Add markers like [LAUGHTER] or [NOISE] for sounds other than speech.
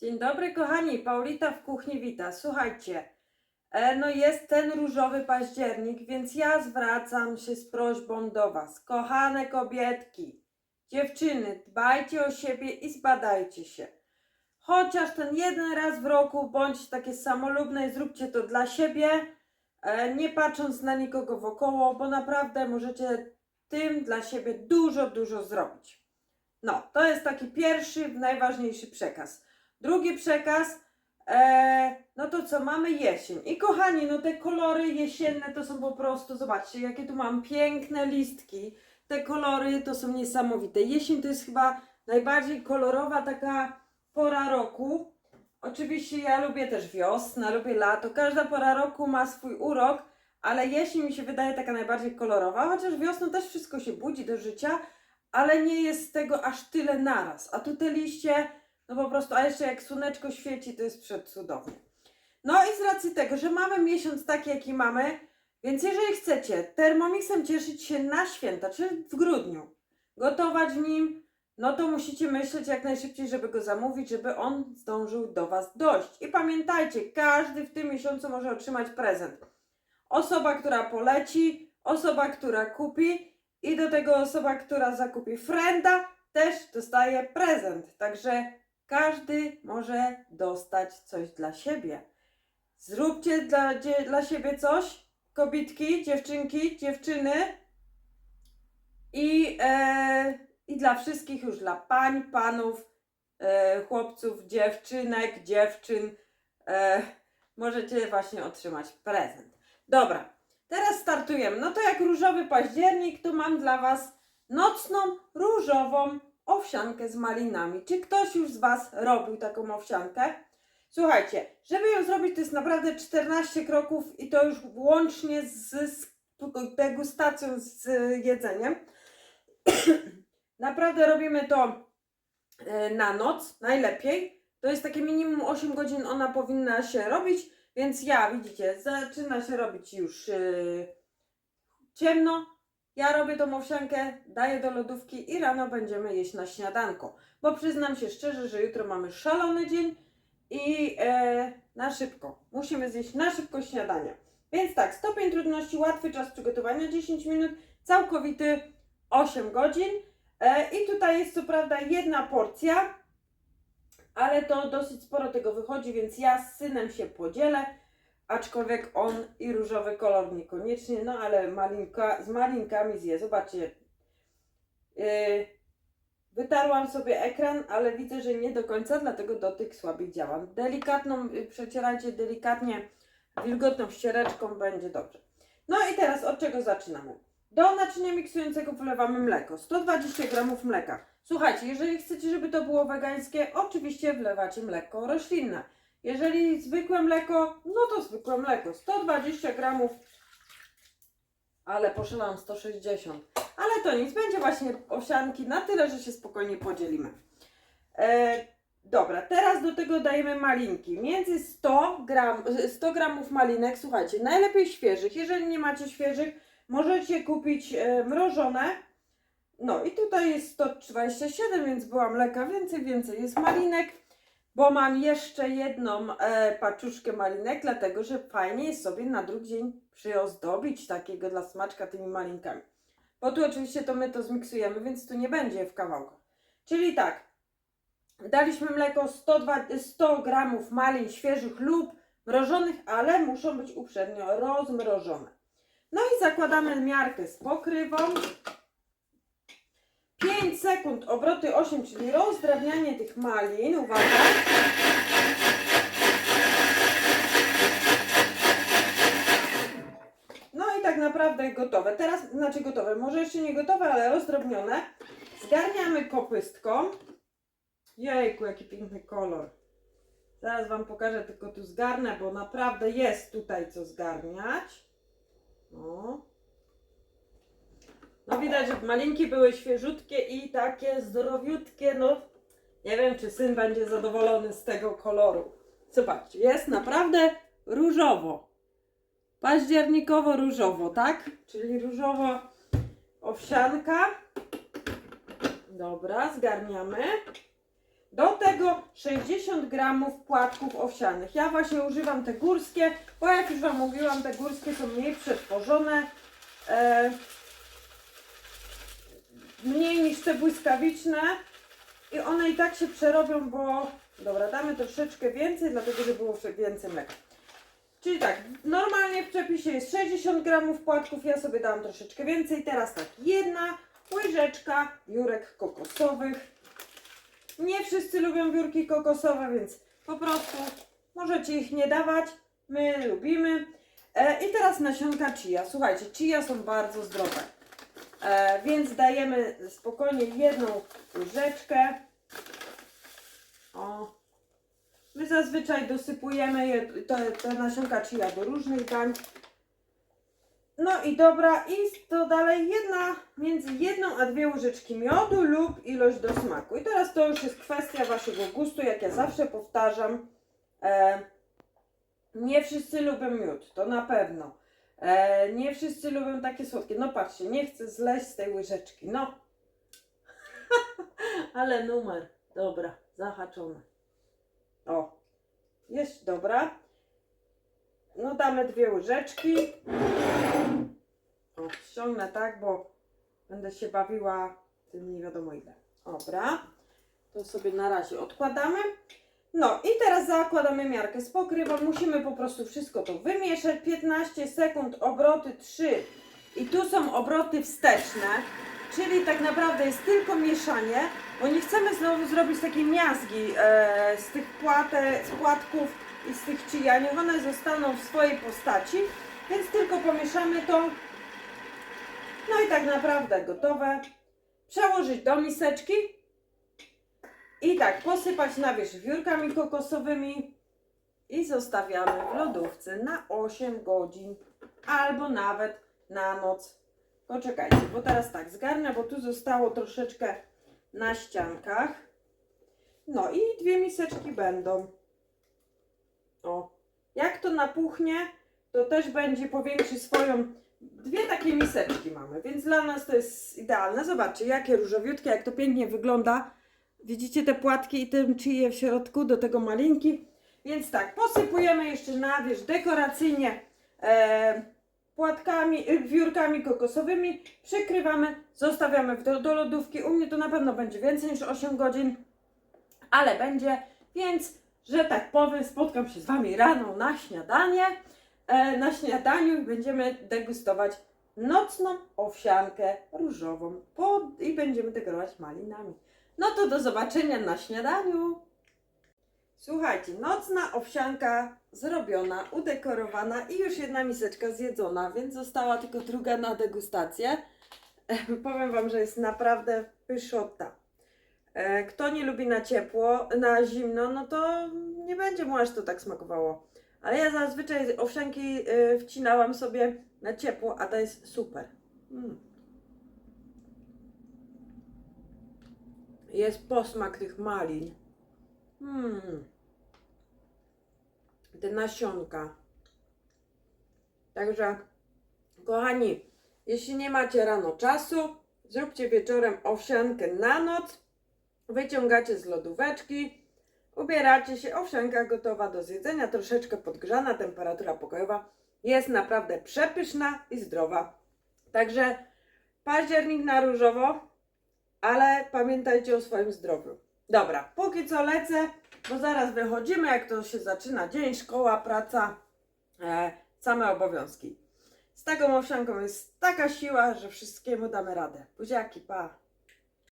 Dzień dobry kochani, Paulita w kuchni wita. Słuchajcie, e, no jest ten różowy październik, więc ja zwracam się z prośbą do Was. Kochane kobietki, dziewczyny, dbajcie o siebie i zbadajcie się. Chociaż ten jeden raz w roku, bądźcie takie samolubne i zróbcie to dla siebie, e, nie patrząc na nikogo wokoło, bo naprawdę możecie tym dla siebie dużo, dużo zrobić. No, to jest taki pierwszy, najważniejszy przekaz. Drugi przekaz, e, no to co, mamy jesień. I kochani, no te kolory jesienne to są po prostu, zobaczcie, jakie tu mam piękne listki. Te kolory to są niesamowite. Jesień to jest chyba najbardziej kolorowa taka pora roku. Oczywiście ja lubię też wiosnę, lubię lato. Każda pora roku ma swój urok, ale jesień mi się wydaje taka najbardziej kolorowa, chociaż wiosną też wszystko się budzi do życia, ale nie jest tego aż tyle naraz. A tu te liście, no po prostu, a jeszcze jak słoneczko świeci, to jest przecudownie. No i z racji tego, że mamy miesiąc taki, jaki mamy, więc jeżeli chcecie Thermomixem cieszyć się na święta, czyli w grudniu, gotować nim, no to musicie myśleć jak najszybciej, żeby go zamówić, żeby on zdążył do Was dojść. I pamiętajcie, każdy w tym miesiącu może otrzymać prezent. Osoba, która poleci, osoba, która kupi i do tego osoba, która zakupi frenda, też dostaje prezent. Także każdy może dostać coś dla siebie. Zróbcie dla, dla siebie coś, kobitki, dziewczynki, dziewczyny i, e, i dla wszystkich już, dla pań, panów, e, chłopców, dziewczynek, dziewczyn, e, możecie właśnie otrzymać prezent. Dobra, teraz startujemy. No to jak różowy październik, to mam dla Was nocną różową owsiankę z malinami. Czy ktoś już z Was robił taką owsiankę? Słuchajcie, żeby ją zrobić, to jest naprawdę 14 kroków i to już łącznie z, z degustacją, z jedzeniem. [CLEARS THROAT] naprawdę robimy to e, na noc, najlepiej. To jest takie minimum 8 godzin ona powinna się robić, więc ja, widzicie, zaczyna się robić już yy, ciemno. Ja robię tą owsiankę, daję do lodówki i rano będziemy jeść na śniadanko. Bo przyznam się szczerze, że jutro mamy szalony dzień i e, na szybko. Musimy zjeść na szybko śniadanie. Więc tak, stopień trudności, łatwy czas przygotowania 10 minut, całkowity 8 godzin. E, I tutaj jest co prawda jedna porcja, ale to dosyć sporo tego wychodzi, więc ja z synem się podzielę. Aczkolwiek on i różowy kolor niekoniecznie, no ale malinka, z malinkami zje. Zobaczcie. Yy, wytarłam sobie ekran, ale widzę, że nie do końca, dlatego dotyk słabiej działa. Delikatną, y, przecierajcie delikatnie wilgotną ściereczką, będzie dobrze. No i teraz od czego zaczynamy? Do naczynia miksującego wlewamy mleko. 120 g mleka. Słuchajcie, jeżeli chcecie, żeby to było wegańskie, oczywiście wlewacie mleko roślinne. Jeżeli zwykłe mleko, no to zwykłe mleko. 120 gramów, ale poszedłem 160. Ale to nic, będzie właśnie owsianki na tyle, że się spokojnie podzielimy. E, dobra, teraz do tego dajemy malinki. Między 100, gram, 100 gramów malinek, słuchajcie, najlepiej świeżych. Jeżeli nie macie świeżych, możecie kupić e, mrożone. No i tutaj jest 127, więc była mleka więcej, więcej jest malinek, bo mam jeszcze jedną e, paczuszkę malinek, dlatego że fajnie jest sobie na drugi dzień przyozdobić takiego dla smaczka tymi malinkami. Bo tu oczywiście to my to zmiksujemy, więc tu nie będzie w kawałkach. Czyli tak, daliśmy mleko 102, 100 gramów malin świeżych lub mrożonych, ale muszą być uprzednio rozmrożone. No i zakładamy miarkę z pokrywą. 5 sekund, obroty 8, czyli rozdrabnianie tych malin. Uwaga. No i tak naprawdę gotowe. Teraz, znaczy gotowe, może jeszcze nie gotowe, ale rozdrobnione. Zgarniamy kopystką. Jejku, jaki piękny kolor. Zaraz Wam pokażę, tylko tu zgarnę, bo naprawdę jest tutaj co zgarniać. O. No widać, że malinki były świeżutkie i takie zdrowiutkie, no nie wiem, czy syn będzie zadowolony z tego koloru. Zobaczcie, jest naprawdę różowo. Październikowo-różowo, tak? Czyli różowo owsianka. Dobra, zgarniamy. Do tego 60 gramów płatków owsianych. Ja właśnie używam te górskie, bo jak już Wam mówiłam, te górskie są mniej przetworzone. E, mniej niż te błyskawiczne. I one i tak się przerobią, bo... Dobra, damy troszeczkę więcej, dlatego że było więcej mleka. Czyli tak, normalnie w przepisie jest 60 gramów płatków, ja sobie dałam troszeczkę więcej. Teraz tak, jedna łyżeczka wiórek kokosowych. Nie wszyscy lubią wiórki kokosowe, więc po prostu możecie ich nie dawać. My lubimy. E, I teraz nasionka chia. Słuchajcie, chia są bardzo zdrowe. E, więc dajemy spokojnie jedną łyżeczkę. O. My zazwyczaj dosypujemy je, te, te nasionka chia do różnych dań. No i dobra, i to dalej jedna, między jedną a dwie łyżeczki miodu lub ilość do smaku. I teraz to już jest kwestia waszego gustu, jak ja zawsze powtarzam. E, nie wszyscy lubią miód, to na pewno. E, nie wszyscy lubią takie słodkie. No patrzcie, nie chcę zleść z tej łyżeczki. No. [LAUGHS] Ale numer. Dobra, zahaczone. O. Jest dobra. No damy dwie łyżeczki. O, ściągnę tak, bo będę się bawiła tym nie wiadomo ile. Dobra. To sobie na razie odkładamy. No i teraz zakładamy miarkę z pokrywą. Musimy po prostu wszystko to wymieszać. 15 sekund, obroty 3. I tu są obroty wsteczne, czyli tak naprawdę jest tylko mieszanie, bo nie chcemy znowu zrobić takiej miazgi e, z tych płate, z płatków i z tych. Niech one zostaną w swojej postaci, więc tylko pomieszamy to. No i tak naprawdę gotowe. Przełożyć do miseczki. I tak, posypać na wierzch wiórkami kokosowymi i zostawiamy w lodówce na 8 godzin albo nawet na noc. Poczekajcie, bo teraz tak, zgarnę, bo tu zostało troszeczkę na ściankach. No i dwie miseczki będą. O, jak to napuchnie, to też będzie powiększy swoją. Dwie takie miseczki mamy, więc dla nas to jest idealne. Zobaczcie, jakie różowiutkie, jak to pięknie wygląda. Widzicie te płatki i tym czyje w środku, do tego malinki. Więc tak, posypujemy jeszcze na wierzch dekoracyjnie e, płatkami, y, wiórkami kokosowymi. Przykrywamy, zostawiamy do, do lodówki. U mnie to na pewno będzie więcej niż 8 godzin, ale będzie, więc, że tak powiem, spotkam się z Wami rano na śniadanie. E, na śniadaniu będziemy degustować nocną owsiankę różową pod, i będziemy dekorować malinami. No to do zobaczenia na śniadaniu. Słuchajcie, nocna owsianka zrobiona, udekorowana i już jedna miseczka zjedzona, więc została tylko druga na degustację. Powiem Wam, że jest naprawdę pyszota. E, Kto nie lubi na ciepło, na zimno, no to nie będzie mu aż to tak smakowało. Ale ja zazwyczaj owsianki e, wcinałam sobie na ciepło, a to jest super. Mm. Jest posmak tych malin. Hmm. Te nasionka. Także, kochani, jeśli nie macie rano czasu, zróbcie wieczorem owsiankę na noc. Wyciągacie z lodóweczki, ubieracie się, owsianka gotowa do zjedzenia, troszeczkę podgrzana, temperatura pokojowa. Jest naprawdę przepyszna i zdrowa. Także październik na różowo, ale pamiętajcie o swoim zdrowiu. Dobra, póki co lecę, bo zaraz wychodzimy, jak to się zaczyna dzień, szkoła, praca, e, same obowiązki. Z taką owsianką jest taka siła, że wszystkiemu damy radę. Buziaki, pa!